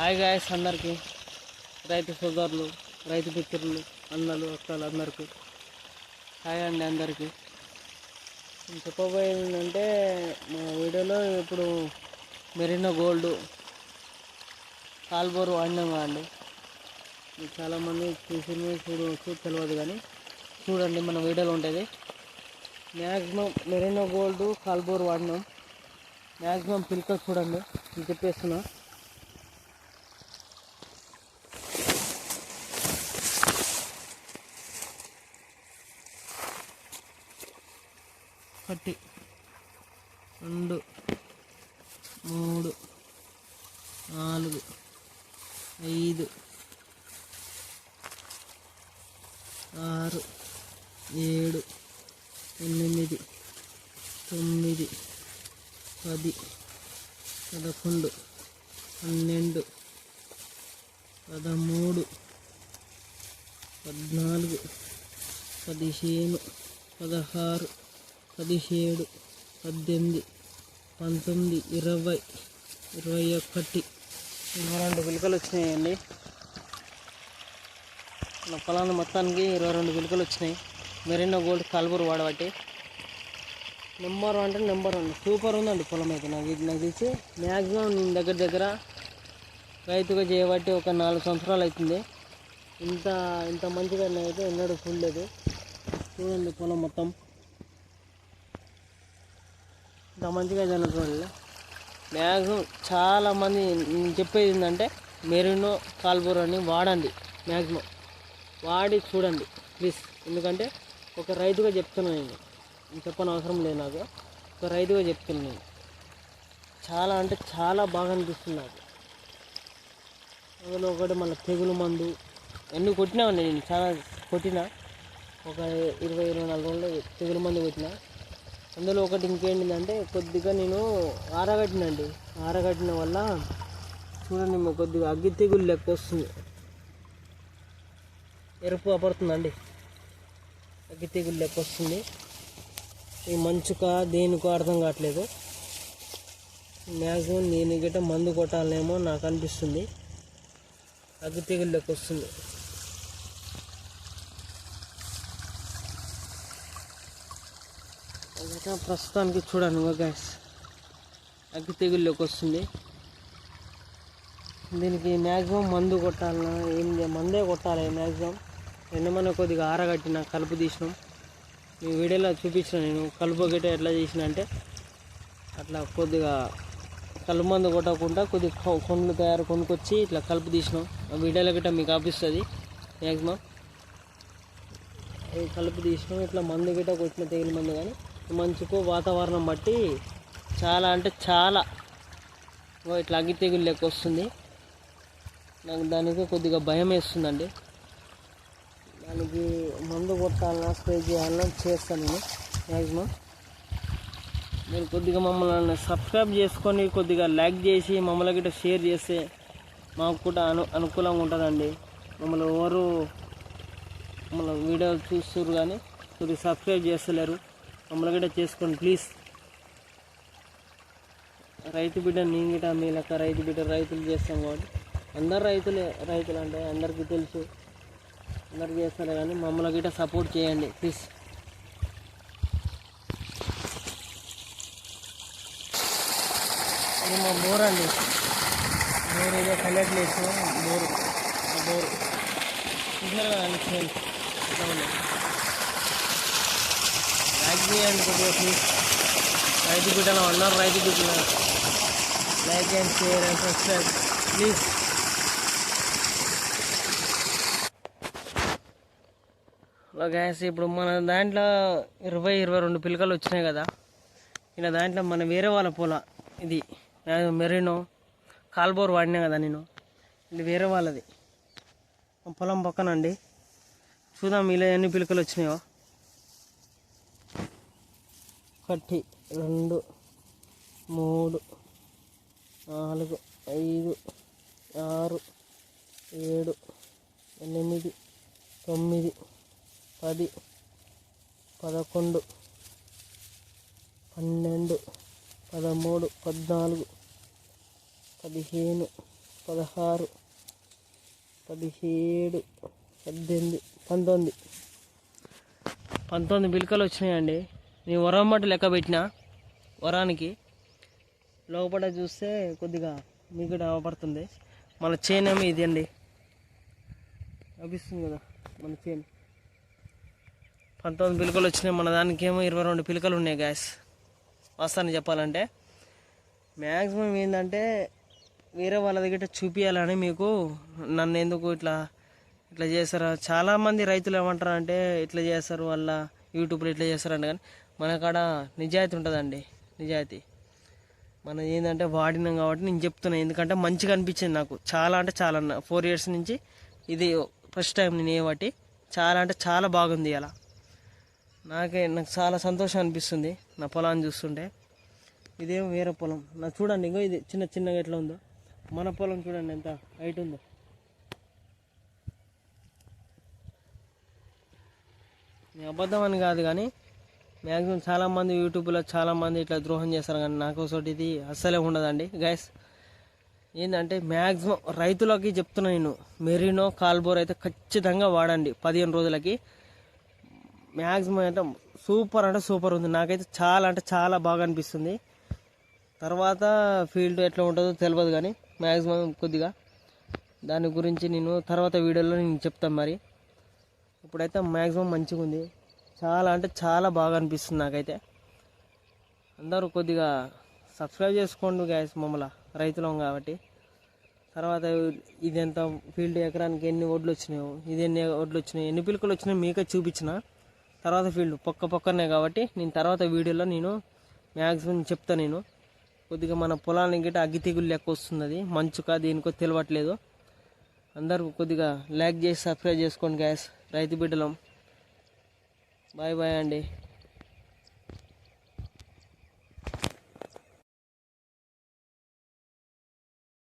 Hi guys అందరికీ. రైతు సోదరులు రైతు మిత్రులు అన్నలు అక్కలు అందరికీ. హాయ్ అండి అందరికీ. నేను చెప్పబోయేది ఏంటంటే మా వీడియోలో ఇప్పుడు మెరీనా గోల్డ్ కాల్బోర్ వాడినాం అండి. చాలామంది చూసి చూడవచ్చు తెలియదు కానీ చూడండి మన వీడియోలో ఉంటుంది మ్యాక్సిమం మెరీనా గోల్డ్ కాల్బోర్ వాడినాం. మ్యాక్సిమం పిల్కలు చూడండి నేను చెప్పేస్తున్నా. ఒకటి రెండు మూడు నాలుగు ఐదు ఆరు ఏడు ఎనిమిది తొమ్మిది పది పదకొండు పన్నెండు పదమూడు పద్నాలుగు పదిహేను పదహారు పదిహేడు పద్దెనిమిది పంతొమ్మిది ఇరవై ఇరవై ఒకటి. ఇరవై రెండు పిలకలు వచ్చినాయండి. నా పొలాన్ని మొత్తానికి ఇరవై రెండు పిలకలు వచ్చినాయి. మెరీనా గోల్డ్ కాల్బూర్ వాడబట్టి. నెంబర్ వన్ అంటే నెంబర్ వన్. సూపర్ ఉందండి పొలం అయితే. నాకు ఇది నాకు తెలిసి మ్యాక్సిమం నేను దగ్గర దగ్గర రైతుగా చేయబట్టి ఒక నాలుగు సంవత్సరాలు అవుతుంది. ఇంత ఇంత మంచిగా అయితే ఎన్నడూ చూడలేదు. చూడండి పొలం మొత్తం. మంచిగా జరుగుతుంది మ్యాక్సిమం చాలామంది నేను చెప్పేది ఏంటంటే మెరినో కాల్బూర్ వాడండి మ్యాక్సిమం. వాడి చూడండి ప్లీజ్. ఎందుకంటే ఒక రైతుగా చెప్తున్నాను నేను. చెప్పని అవసరం లేదు నాకు. ఒక రైతుగా చెప్తున్నాను నేను. చాలా అంటే చాలా బాగా అనిపిస్తుంది నాకు. అందులో ఒకటి మళ్ళీ తెగులు మందు ఎన్ని కొట్టినా నేను. చాలా కొట్టిన. ఒక ఇరవై ఇరవై నాలుగు రోజులు తెగులు మందు కొట్టిన. అందులో ఒకటి ఇంకేంటిదంటే కొద్దిగా నేను ఆరగట్టినండి. ఆరగట్టిన వల్ల చూడండి కొద్దిగా అగ్గి తెగులు లెక్క వస్తుంది. ఎరుపు అపడుతుందండి. అగ్గి తెగులు లెక్క వస్తుంది. ఈ మంచుక దేనికో అర్థం కావట్లేదు. మ్యాక్సిమం నేను గిట్ట మందు కొట్టాలనేమో నాకు అనిపిస్తుంది. అగ్గి తెగులు లెక్క వస్తుంది. ఇంకా ప్రస్తుతానికి చూడండి గ్యాస్ అగ్గి తెగుల్లోకి వస్తుంది. దీనికి మ్యాక్సిమం మందు కొట్టాలన్నా ఏం మందే కొట్టాలి మ్యాక్సిమం ఎండమన్న కొద్దిగా ఆరగట్టిన కలుపు తీసినాం. మీ వీడియోలో చూపించిన నేను కలుపు గిట్ట ఎట్లా చేసిన అంటే అట్లా కొద్దిగా కలుపు మందు కొట్టకుండా కొద్దిగా కొ- కొండ్లు తయారు కొనుక్కొచ్చి ఇట్లా కలుపు తీసినాం. ఆ వీడియోలో గిట్ట మీకు ఆపిస్తుంది మ్యాక్సిమం కలుపు తీసినాం ఇట్లా మందు గిట్ట కొట్టిన తెగులు మందు కానీ మంచుకు వాతావరణం బట్టి చాలా అంటే చాలా ఓ ఇట్లా అగ్గి తెగులు లెక్క వస్తుంది. నాకు దానికి కొద్దిగా భయం వేస్తుందండి. దానికి మందు కొట్టాలన్నా స్ప్రే చేయాలన్నా చేస్తాను నేను మ్యాక్సిమం మీరు కొద్దిగా మమ్మల్ని సబ్స్క్రైబ్ చేసుకొని కొద్దిగా లైక్ చేసి మమ్మల్ని గిట్ట షేర్ చేస్తే మాకు కూడా అను అనుకూలంగా ఉంటుందండి. మమ్మల్ని ఎవరు మమ్మల్ని వీడియో చూస్తున్నారు కానీ కొద్దిగా సబ్స్క్రైబ్ చేస్తలేరు. మమ్మల్ని చేసుకోండి ప్లీజ్ రైతు బిడ్డ నేను గిట మీ లెక్క రైతు బిడ్డ రైతులు చేస్తాం కాబట్టి. అందరు రైతులే రైతులు అంటే అందరికీ తెలుసు. అందరు చేస్తారు కానీ మమ్మల్ని గిట సపోర్ట్ చేయండి ప్లీజ్ అది మా బోర్ అండి. బోర్ ఏదో కలెక్ట్ లేదు. Bore bore. చూసారు కదండి చేయండి ఇట్లా ఉన్నాయి కొద్దిగా ప్లీజ్ రైతు బిడ్డలు ఉన్నారు రైతు బిడ్డలు. Like and share and subscribe. Please. Gas ఇప్పుడు మన దాంట్లో ఇరవై ఇరవై రెండు పిలకలు వచ్చినాయి కదా. ఇలా దాంట్లో మన వేరే వాళ్ళ పూల ఇది యాదో మెరీనో కాల్బోర్ వాడినా కదా నేను. ఇది వేరే వాళ్ళది. పొలం పక్కనండి చూద్దాం ఇలా ఎన్ని పిలకలు వచ్చినాయో. ఒకటి రెండు మూడు నాలుగు ఐదు ఆరు ఏడు ఎనిమిది తొమ్మిది పది పదకొండు పన్నెండు పదమూడు పద్నాలుగు పదిహేను పదహారు పదిహేడు పద్దెనిమిది పంతొమ్మిది. పంతొమ్మిది పిలకలు వచ్చినాయండి. నేను వరం మట్టు లెక్క పెట్టిన వరానికి. లోపల చూస్తే కొద్దిగా మీకు అవపడుతుంది మన చైన్ ఏమో ఇది అండి. లభిస్తుంది కదా మన చేను పంతొమ్మిది పిలకలు వచ్చినాయి మన దానికి ఏమో ఇరవై రెండు పిలకలు ఉన్నాయి గ్యాస్ వాస్తవాన్ని చెప్పాలంటే. మ్యాక్సిమం ఏంటంటే వేరే వాళ్ళ దగ్గర చూపించాలని మీకు నన్ను ఎందుకు ఇట్లా ఇట్లా చేస్తారు చాలామంది రైతులు ఏమంటారు అంటే ఇట్లా చేస్తారు వాళ్ళ యూట్యూబ్లో ఇట్లా చేస్తారంట కానీ మన కాడ నిజాయితీ ఉంటుందండి నిజాయితీ. మనం ఏంటంటే వాడినాం కాబట్టి నేను చెప్తున్నాను ఎందుకంటే మంచిగా అనిపించింది నాకు. చాలా అంటే చాలా ఫోర్ ఇయర్స్ నుంచి ఇది ఫస్ట్ టైం నేను ఏ వాటి చాలా అంటే చాలా బాగుంది అలా. నాకే నాకు చాలా సంతోషం అనిపిస్తుంది నా పొలాన్ని చూస్తుంటే. ఇదేమో వేరే పొలం. నా చూడండి ఇంకో ఇది చిన్న చిన్నగా ఎట్లా ఉందో. మన పొలం చూడండి ఎంత హైట్ ఉందో. నేను అబద్ధం అని కాదు కానీ మ్యాక్సిమం చాలామంది యూట్యూబ్లో చాలామంది ఇట్లా ద్రోహం చేస్తారు కానీ నాకు ఒకటి ఇది అస్సలే ఉండదండి. గైస్ ఏంటంటే మ్యాక్సిమం రైతులకి చెప్తున్నా నేను మెరీనో కాల్బోర్ అయితే ఖచ్చితంగా వాడండి పదిహేను రోజులకి. మ్యాక్సిమం అయితే సూపర్ అంటే సూపర్ ఉంది. నాకైతే చాలా అంటే చాలా బాగా అనిపిస్తుంది. తర్వాత ఫీల్డ్ ఎట్లా ఉంటుందో తెలియదు కానీ మ్యాక్సిమం కొద్దిగా దాని గురించి నేను తర్వాత వీడియోలో నేను చెప్తాను మరి. ఇప్పుడైతే మ్యాక్సిమం మంచిగా ఉంది చాలా అంటే చాలా బాగా అనిపిస్తుంది నాకైతే. అందరూ కొద్దిగా సబ్స్క్రైబ్ చేసుకోండి గ్యాస్ మమ్మల రైతులం కాబట్టి. తర్వాత ఇదెంత ఫీల్డ్ ఎకరానికి ఎన్ని ఒడ్లు వచ్చినాయో ఇది ఎన్ని ఒడ్లు వచ్చినాయి ఎన్ని పిలుకలు వచ్చినాయో మీకే చూపించిన. తర్వాత ఫీల్డ్ పక్క పక్కనే కాబట్టి నేను తర్వాత వీడియోలో నేను మ్యాక్సిమం చెప్తా నేను. కొద్దిగా మన పొలానికి గిట్ట అగ్గి తెగులు లెక్క వస్తుంది అది మంచుకా దేనికో తెలియట్లేదు అందరూ కొద్దిగా లైక్ చేసి సబ్స్క్రైబ్ చేసుకోండి గ్యాస్ రైతు బిడ్డలం. బాయ్ బాయ్ అండి